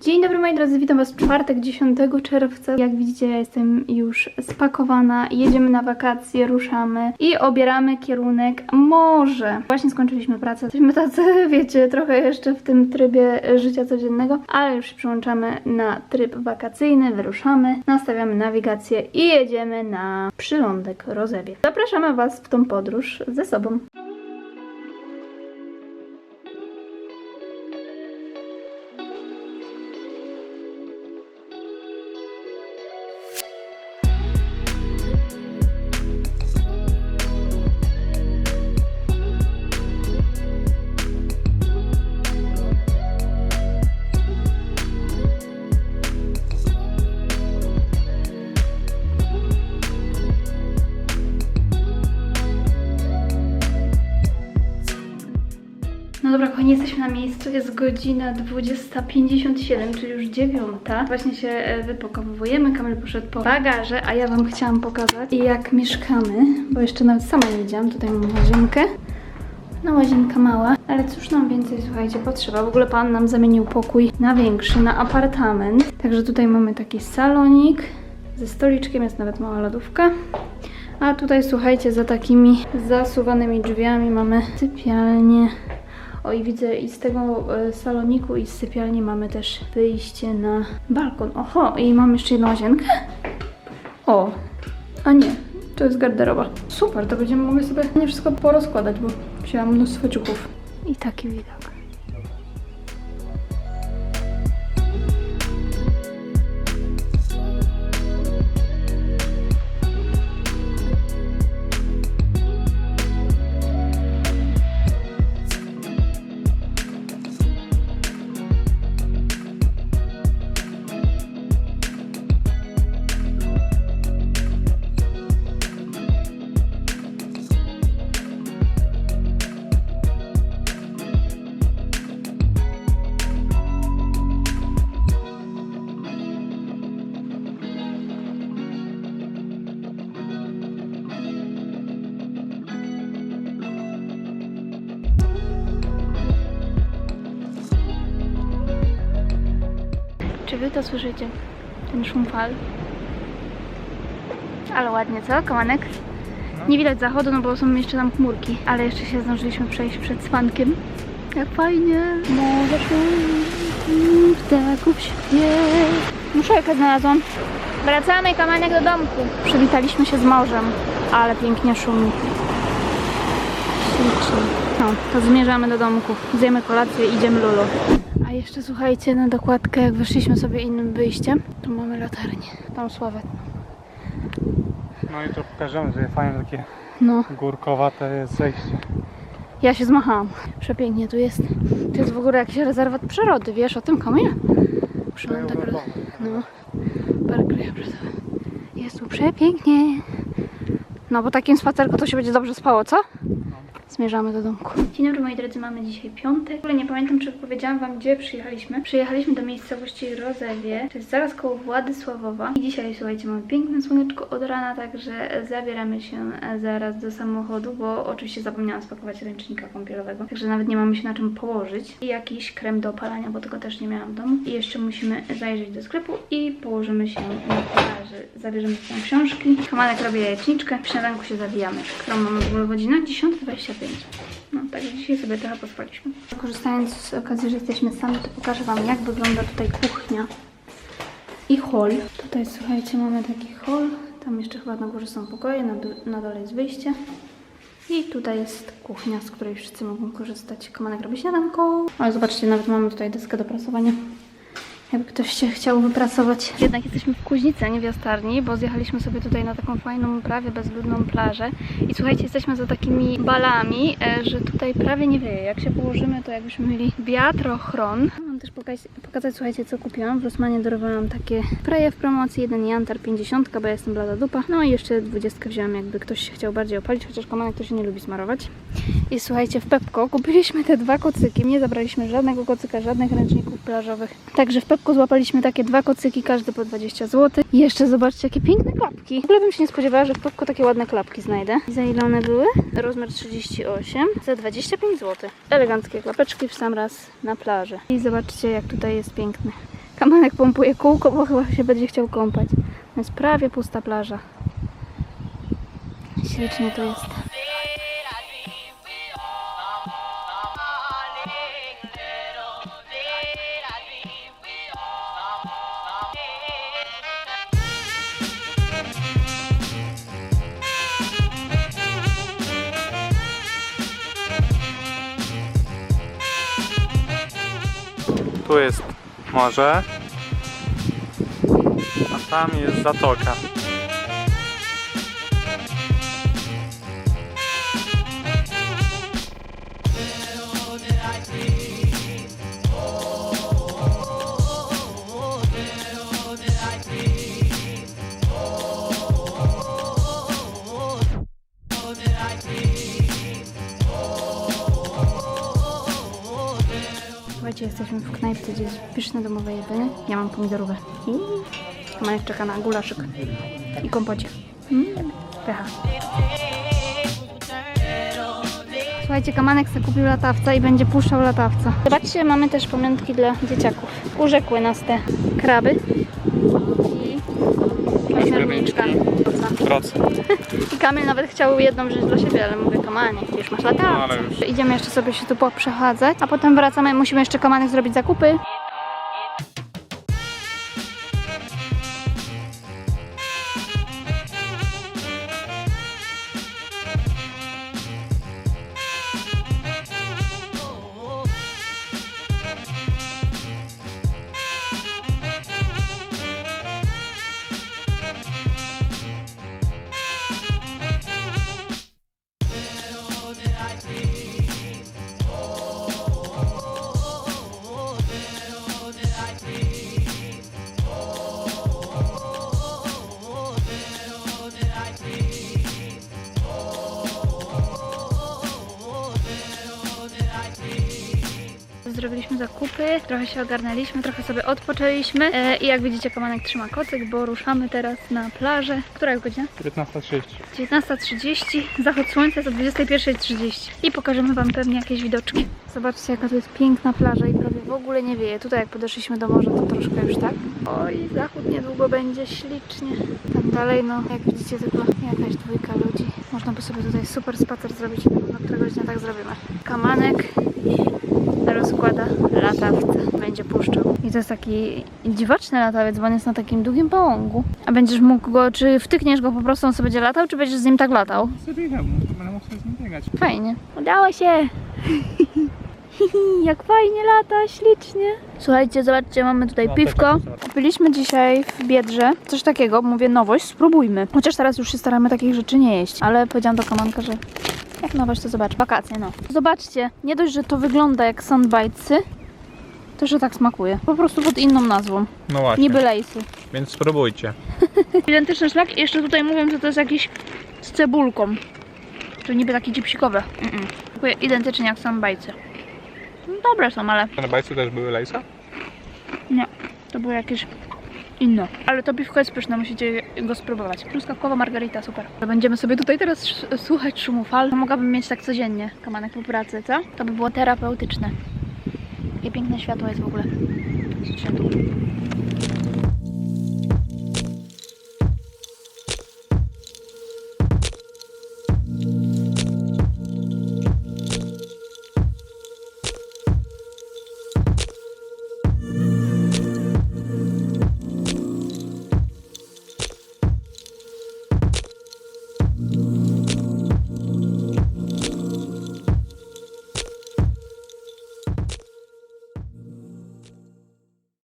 Dzień dobry moi drodzy, witam was w czwartek 10 czerwca. Jak widzicie ja jestem już spakowana, jedziemy na wakacje, ruszamy i obieramy kierunek morze. Właśnie skończyliśmy pracę, jesteśmy tacy, wiecie, trochę jeszcze w tym trybie życia codziennego, ale już się przyłączamy na tryb wakacyjny, wyruszamy, nastawiamy nawigację i jedziemy na przylądek Rozewie. Zapraszamy was w tą podróż ze sobą. No dobra, kochani, jesteśmy na miejscu. Jest godzina 20.57, czyli już dziewiąta. Właśnie się e, wypakowujemy. Kamil poszedł po bagaże, a ja Wam chciałam pokazać, jak mieszkamy, bo jeszcze nawet sama nie widziałam. Tutaj mam łazienkę. No łazienka mała, ale cóż nam więcej, słuchajcie, potrzeba. W ogóle pan nam zamienił pokój na większy, na apartament. Także tutaj mamy taki salonik ze stoliczkiem, jest nawet mała lodówka. A tutaj, słuchajcie, za takimi zasuwanymi drzwiami mamy sypialnię. O i widzę i z tego e, saloniku i z sypialni mamy też wyjście na balkon. Oho, i mam jeszcze jedną łazienkę. O, a nie, to jest garderoba. Super, to będziemy mogli sobie nie wszystko porozkładać, bo wzięłam mnóstwo ciuchów. I taki widok. Wy to słyszycie? Ten szum fal. Ale ładnie, co? Komanek? Nie widać zachodu, no bo są jeszcze tam chmurki. Ale jeszcze się zdążyliśmy przejść przed spankiem. Jak fajnie. Morze szum, ptaków śpiew. Muszelkę znalazłam. Wracamy, Kamanek, do domku. Przywitaliśmy się z morzem, ale pięknie szumi. Ślicznie. No, to zmierzamy do domku. Zjemy kolację i idziemy lulu. A jeszcze słuchajcie, na dokładkę, jak wyszliśmy sobie innym wyjściem, to mamy latarnię. Tam sławetną. No i to pokażemy, że fajne takie No, górkowate jest zejście. ja się zmachałam. Przepięknie tu jest. To jest w ogóle jakiś rezerwat przyrody, wiesz o tym, Kamil? Przylądek No, Ro- No, park. Jest tu przepięknie. No, bo takim spacerku to się będzie dobrze spało, co? Zmierzamy do domku. Dzień dobry moi drodzy, mamy dzisiaj piątek. W ogóle nie pamiętam, czy powiedziałam wam, gdzie przyjechaliśmy. Przyjechaliśmy do miejscowości Rozewie, to jest zaraz koło Władysławowa. I dzisiaj, słuchajcie, mamy piękne słoneczko od rana, także zabieramy się zaraz do samochodu, bo oczywiście zapomniałam spakować ręcznika kąpielowego, także nawet nie mamy się na czym położyć. I jakiś krem do opalania, bo tego też nie miałam w domu. I jeszcze musimy zajrzeć do sklepu i położymy się na plaży. Zabierzemy swoją książki. Kamanek robi jajeczniczkę, w śniadanku się zawijamy. Którą mamy w ogóle godzinę? 10.25. No, także dzisiaj sobie trochę pospaliśmy. Korzystając z okazji, że jesteśmy sami, to pokażę Wam, jak wygląda tutaj kuchnia i hol. Tutaj, słuchajcie, mamy taki hol. Tam jeszcze chyba na górze są pokoje, na, na dole jest wyjście. I tutaj jest kuchnia, z której wszyscy mogą korzystać. Kamanek robi śniadanko. Ale zobaczcie, nawet mamy tutaj deskę do prasowania. Jakby ktoś się chciał wypracować. Jednak jesteśmy w Kuźnicy, nie w Jastarni, bo zjechaliśmy sobie tutaj na taką fajną, prawie bezludną plażę. I słuchajcie, jesteśmy za takimi balami, e, że tutaj prawie nie wieje. Jak się położymy, to jakbyśmy mieli wiatrochron. Też pokazać, pokazać, słuchajcie, co kupiłam. W Rosmanie dorwałam takie spraye w promocji. Jeden Jantar 50, bo ja jestem blada dupa. No i jeszcze 20 wzięłam, jakby ktoś się chciał bardziej opalić, chociaż komanek to się nie lubi smarować. I słuchajcie, w Pepko kupiliśmy te dwa kocyki. Nie zabraliśmy żadnego kocyka, żadnych ręczników plażowych. Także w Pepko złapaliśmy takie dwa kocyki, każdy po 20 zł. I jeszcze zobaczcie, jakie piękne klapki. W ogóle bym się nie spodziewała, że w Pepko takie ładne klapki znajdę. I za ile one były? Rozmiar 38 za 25 zł. Eleganckie klapeczki w sam raz na plaży. I zobaczcie, jak tutaj jest piękny Kamanek pompuje kółko, bo chyba się będzie chciał kąpać. To jest prawie pusta plaża. Ślicznie tu jest. Tu jest morze, a tam jest zatoka. Jesteśmy w knajpce, gdzie jest pyszne domowe jedzenie. Ja mam pomidorówę. I Kamanek czeka na gulaszyk i kompocik. Mm, pycha. Słuchajcie, Kamanek sobie kupił latawca i będzie puszczał latawca. Zobaczcie, mamy też pamiątki dla dzieciaków. Urzekły nas te kraby i. Procy. I Kamil nawet chciał jedną wziąć dla siebie, ale mówię, Kamanek, już masz latawca. No, ale już. Idziemy jeszcze sobie się tu poprzechadzać, a potem wracamy, musimy jeszcze Kamanek zrobić zakupy. Zakupy, trochę się ogarnęliśmy, trochę sobie odpoczęliśmy e, i jak widzicie Kamanek trzyma kocyk, bo ruszamy teraz na plażę. Która jest godzina? 19.30. 19.30, zachód słońca jest o 21.30 i pokażemy Wam pewnie jakieś widoczki. Zobaczcie jaka to jest piękna plaża i prawie w ogóle nie wieje. Tutaj jak podeszliśmy do morza to troszkę już tak. Oj, zachód niedługo będzie ślicznie. Tam dalej no jak widzicie tylko jakaś dwójka ludzi. Można by sobie tutaj super spacer zrobić, na któregoś dnia tak zrobimy. Kamanek rozkłada latawce. Będzie puszczał. I to jest taki dziwaczny latawiec, bo on jest na takim długim pałągu. A będziesz mógł go, czy wtykniesz go po prostu, on sobie będzie latał, czy będziesz z nim tak latał? Zabiegam, będę mógł sobie z nim biegać. Fajnie. Udało się! Jak fajnie lata, ślicznie. Słuchajcie, zobaczcie, mamy tutaj No, piwko. Kupiliśmy dzisiaj w Biedrze coś takiego, mówię nowość, spróbujmy. Chociaż teraz już się staramy takich rzeczy nie jeść, ale powiedziałam do Kamanka, że nowość to zobacz, wakacje no. Zobaczcie, nie dość, że to wygląda jak sandbajcy, to że tak smakuje. Po prostu pod inną nazwą. No właśnie, Niby lejsy. więc spróbujcie. Identyczny smak i jeszcze tutaj mówią, że to jest jakiś z cebulką. Czyli niby taki chipsikowe. Mm -mm. Smakuje identycznie jak sandbajcy. No dobre są, ale Na bajcu też były lejsa? nie. To było jakieś inne. Ale to piwko jest pyszne, musicie go spróbować. Truskawkowa margarita, super. Będziemy sobie tutaj teraz słuchać szumu fal. Mogłabym mieć tak codziennie, kamanek po pracy, co? To by było terapeutyczne. Jakie piękne światło jest w ogóle. Tu.